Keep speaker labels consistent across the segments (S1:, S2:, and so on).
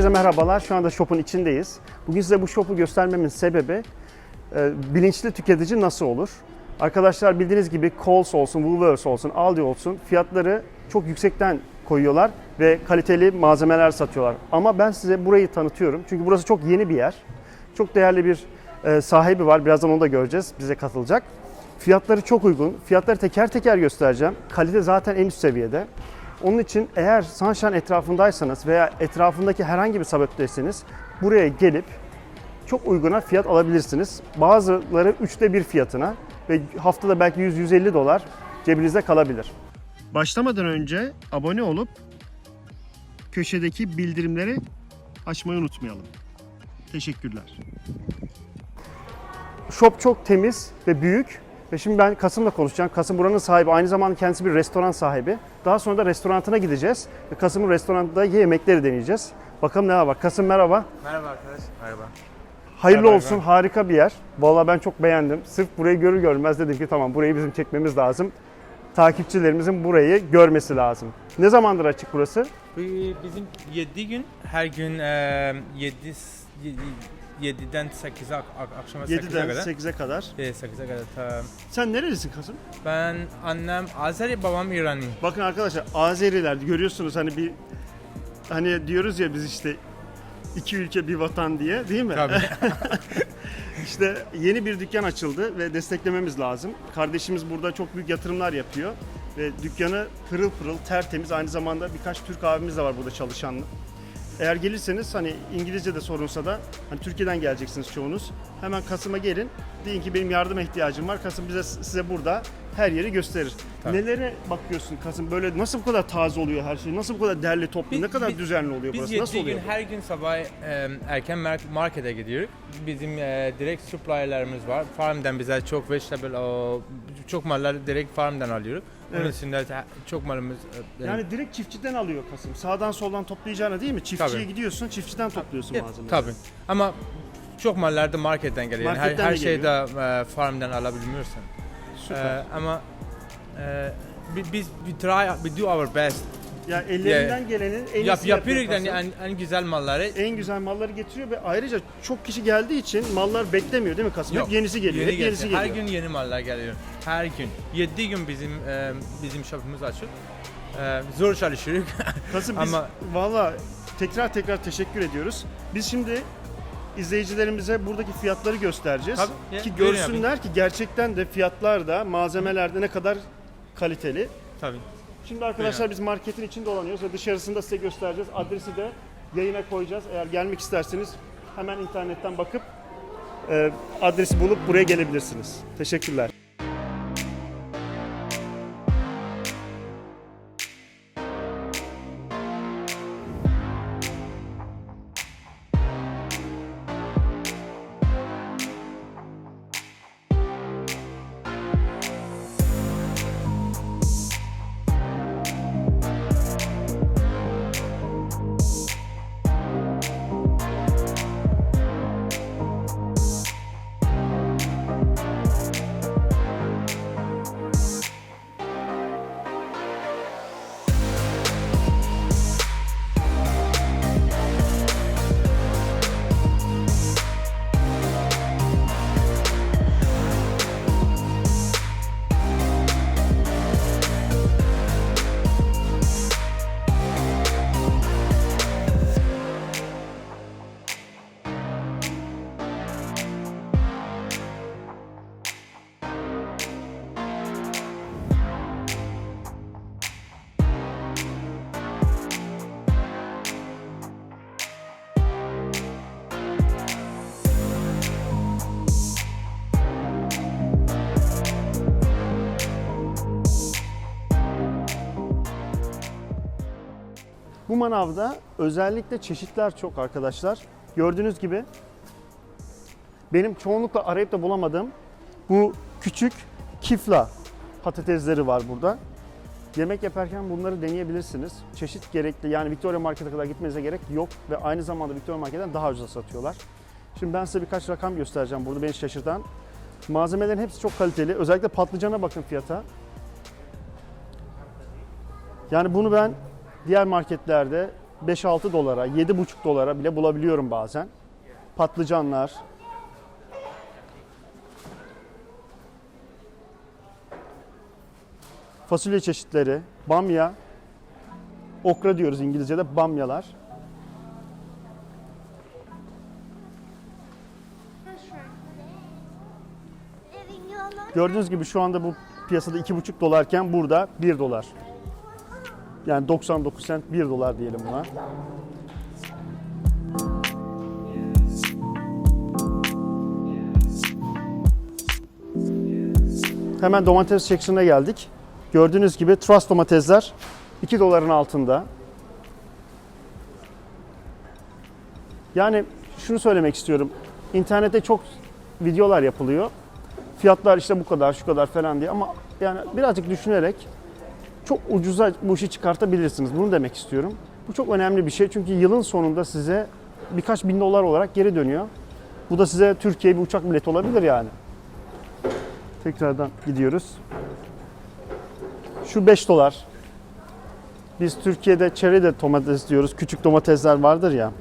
S1: Herkese merhabalar. Şu anda shop'un içindeyiz. Bugün size bu shop'u göstermemin sebebi e, bilinçli tüketici nasıl olur? Arkadaşlar bildiğiniz gibi Coles olsun, Woolworths olsun, Aldi olsun fiyatları çok yüksekten koyuyorlar ve kaliteli malzemeler satıyorlar. Ama ben size burayı tanıtıyorum. Çünkü burası çok yeni bir yer. Çok değerli bir e, sahibi var. Birazdan onu da göreceğiz. Bize katılacak. Fiyatları çok uygun. Fiyatları teker teker göstereceğim. Kalite zaten en üst seviyede. Onun için eğer Sunshine etrafındaysanız veya etrafındaki herhangi bir sebepteyseniz buraya gelip çok uyguna fiyat alabilirsiniz. Bazıları üçte bir fiyatına ve haftada belki 100-150 dolar cebinizde kalabilir. Başlamadan önce abone olup köşedeki bildirimleri açmayı unutmayalım. Teşekkürler. Shop çok temiz ve büyük. Ve şimdi ben Kasım'la konuşacağım. Kasım buranın sahibi. Aynı zamanda kendisi bir restoran sahibi. Daha sonra da restorantına gideceğiz. Ve Kasım'ın restoranında yemekleri deneyeceğiz. Bakalım ne var. Kasım merhaba.
S2: Merhaba arkadaş. Merhaba.
S1: Hayırlı
S2: Merhaba,
S1: olsun. Harika bir yer. Vallahi ben çok beğendim. Sırf burayı görür görmez dedim ki tamam burayı bizim çekmemiz lazım. Takipçilerimizin burayı görmesi lazım. Ne zamandır açık burası?
S2: Bu bizim 7 gün her gün e, 7 7'den 8'e ak- ak- akşama 8'e
S1: 7'den
S2: kadar.
S1: 8'e kadar.
S2: E, 8'e kadar. Ta-
S1: Sen nerelisin Kasım?
S2: Ben annem Azeri, babam İrani.
S1: Bakın arkadaşlar Azeriler görüyorsunuz hani bir hani diyoruz ya biz işte iki ülke bir vatan diye değil mi?
S2: Tabii.
S1: İşte yeni bir dükkan açıldı ve desteklememiz lazım. Kardeşimiz burada çok büyük yatırımlar yapıyor ve dükkanı pırıl pırıl tertemiz aynı zamanda birkaç Türk abimiz de var burada çalışan. Eğer gelirseniz hani İngilizce de sorunsa da hani Türkiye'den geleceksiniz çoğunuz. Hemen Kasım'a gelin. Deyin ki benim yardıma ihtiyacım var. Kasım bize size burada her yeri gösterir.
S2: Tabii.
S1: Nelere bakıyorsun Kasım? Böyle nasıl bu kadar taze oluyor her şey? Nasıl bu kadar derli toplu?
S2: Biz-
S1: ne kadar
S2: biz-
S1: düzenli oluyor
S2: Biz
S1: burası?
S2: 7
S1: Nasıl
S2: gün
S1: oluyor? bu?
S2: her gün sabah e, erken mar- markete gidiyoruz. Bizim e, direkt supplier'larımız var. Farm'dan bize çok vegetable, o, çok malları direkt farm'dan alıyoruz. Onun
S1: Evet.
S2: için de çok malımız e,
S1: Yani direkt çiftçiden alıyor Kasım. Sağdan soldan toplayacağına değil mi? Çiftçiye
S2: Tabii.
S1: gidiyorsun, çiftçiden topluyorsun
S2: Ya,
S1: malzemeleri.
S2: Tabii. Ama çok mallar da marketten geliyor. Yani her,
S1: Marketten
S2: her
S1: de
S2: şeyi de e, farmdan alabilmiyorsun.
S1: Süper.
S2: E, ama e, bi- biz we try, we do our best.
S1: ya ellerinden gelenin en
S2: Yap,
S1: iyisi
S2: yapıyoruz
S1: yapıyor
S2: yani en, en güzel malları.
S1: En güzel malları getiriyor ve ayrıca çok kişi geldiği için mallar beklemiyor değil mi Kasım?
S2: Yok,
S1: Hep yenisi geliyor. hep yenisi
S2: geliyor. Her gün yeni mallar geliyor. Her gün. 7 gün bizim e, bizim shopumuz açık. E, zor çalışıyoruz.
S1: Kasım biz
S2: Ama-
S1: valla tekrar tekrar teşekkür ediyoruz. Biz şimdi izleyicilerimize buradaki fiyatları göstereceğiz.
S2: Tabii,
S1: ki
S2: buyurun
S1: görsünler ki gerçekten de fiyatlar da malzemeler de ne kadar kaliteli.
S2: Tabii.
S1: Şimdi arkadaşlar biz marketin içinde dolanıyoruz ve dışarısında size göstereceğiz. Adresi de yayına koyacağız. Eğer gelmek isterseniz hemen internetten bakıp e, adresi bulup buraya gelebilirsiniz. Teşekkürler. Bu manavda özellikle çeşitler çok arkadaşlar. Gördüğünüz gibi benim çoğunlukla arayıp da bulamadığım bu küçük kifla patatesleri var burada. Yemek yaparken bunları deneyebilirsiniz. Çeşit gerekli yani Victoria Market'e kadar gitmenize gerek yok ve aynı zamanda Victoria Market'ten daha ucuza satıyorlar. Şimdi ben size birkaç rakam göstereceğim burada beni şaşırtan. Malzemelerin hepsi çok kaliteli. Özellikle patlıcana bakın fiyata. Yani bunu ben diğer marketlerde 5-6 dolara, 7,5 dolara bile bulabiliyorum bazen. Patlıcanlar. Fasulye çeşitleri, bamya, okra diyoruz İngilizce'de bamyalar. Gördüğünüz gibi şu anda bu piyasada 2,5 dolarken burada 1 dolar. Yani 99 cent 1 dolar diyelim buna. Hemen domates section'a geldik. Gördüğünüz gibi trust domatesler 2 doların altında. Yani şunu söylemek istiyorum. İnternette çok videolar yapılıyor. Fiyatlar işte bu kadar, şu kadar falan diye ama yani birazcık düşünerek çok ucuza bu işi çıkartabilirsiniz. Bunu demek istiyorum. Bu çok önemli bir şey çünkü yılın sonunda size birkaç bin dolar olarak geri dönüyor. Bu da size Türkiye bir uçak bileti olabilir yani. Tekrardan gidiyoruz. Şu 5 dolar. Biz Türkiye'de cherry de domates diyoruz. Küçük domatesler vardır ya.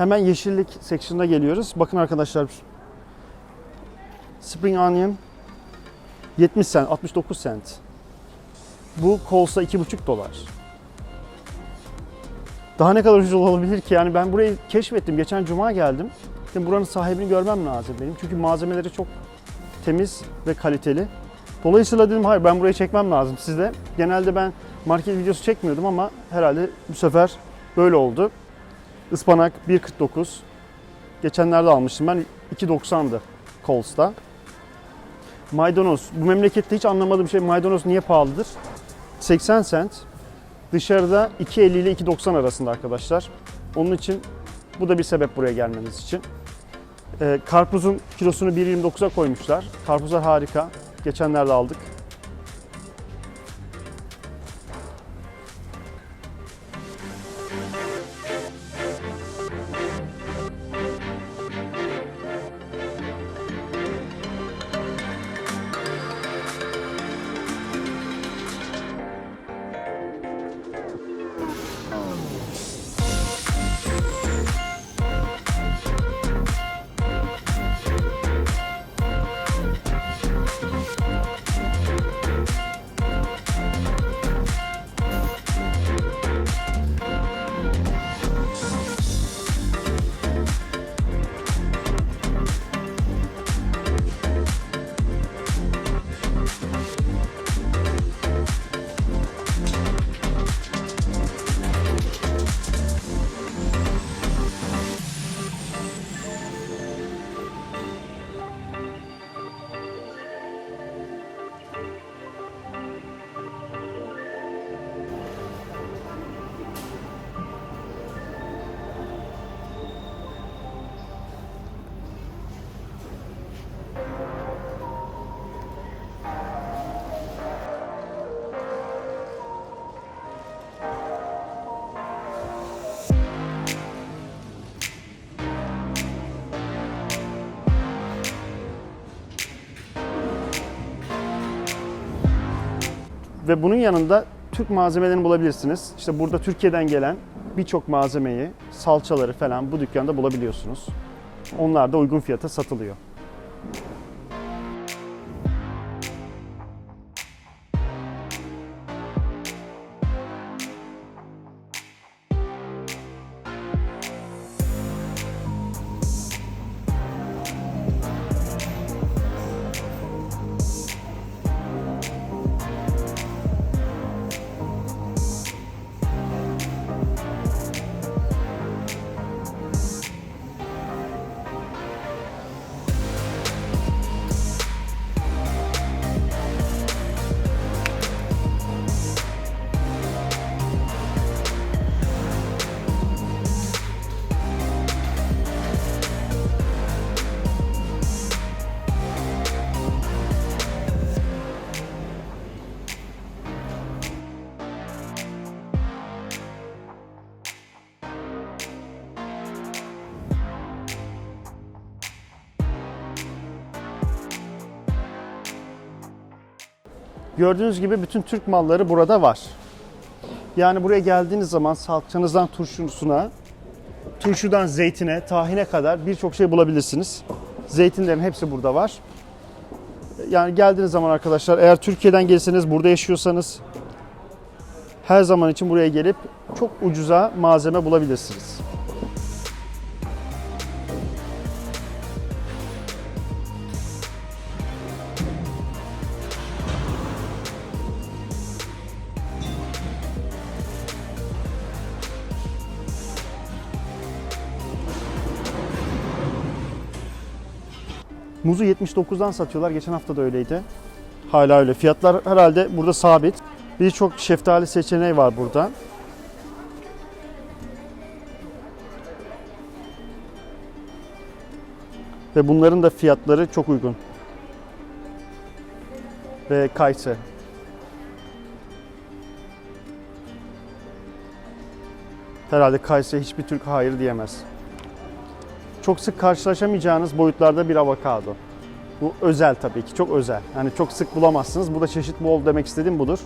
S1: Hemen yeşillik section'ına geliyoruz. Bakın arkadaşlar. Spring onion 70 cent, 69 cent. Bu kolsa 2,5 dolar. Daha ne kadar ucuz olabilir ki? Yani ben burayı keşfettim. Geçen cuma geldim. Şimdi buranın sahibini görmem lazım benim. Çünkü malzemeleri çok temiz ve kaliteli. Dolayısıyla dedim hayır ben burayı çekmem lazım size. Genelde ben market videosu çekmiyordum ama herhalde bu sefer böyle oldu. Ispanak 1.49. Geçenlerde almıştım ben 2.90'dı Coles'ta. Maydanoz. Bu memlekette hiç anlamadığım şey maydanoz niye pahalıdır? 80 cent. Dışarıda 2.50 ile 2.90 arasında arkadaşlar. Onun için bu da bir sebep buraya gelmeniz için. Ee, karpuzun kilosunu 1.29'a koymuşlar. Karpuzlar harika. Geçenlerde aldık. Ve bunun yanında Türk malzemelerini bulabilirsiniz. İşte burada Türkiye'den gelen birçok malzemeyi, salçaları falan bu dükkanda bulabiliyorsunuz. Onlar da uygun fiyata satılıyor. Gördüğünüz gibi bütün Türk malları burada var. Yani buraya geldiğiniz zaman salçanızdan turşusuna, turşudan zeytine, tahine kadar birçok şey bulabilirsiniz. Zeytinlerin hepsi burada var. Yani geldiğiniz zaman arkadaşlar eğer Türkiye'den gelseniz burada yaşıyorsanız her zaman için buraya gelip çok ucuza malzeme bulabilirsiniz. Muzu 79'dan satıyorlar. Geçen hafta da öyleydi. Hala öyle. Fiyatlar herhalde burada sabit. Birçok şeftali seçeneği var burada. Ve bunların da fiyatları çok uygun. Ve kayısı. Herhalde kayısı hiçbir Türk hayır diyemez. Çok sık karşılaşamayacağınız boyutlarda bir avokado. Bu özel tabii ki, çok özel. Yani çok sık bulamazsınız. Burada çeşit bol demek istediğim budur.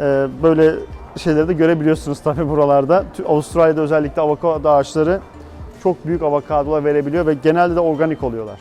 S1: Ee, böyle şeyleri de görebiliyorsunuz tabii buralarda. Avustralya'da özellikle avokado ağaçları çok büyük avokadolar verebiliyor ve genelde de organik oluyorlar.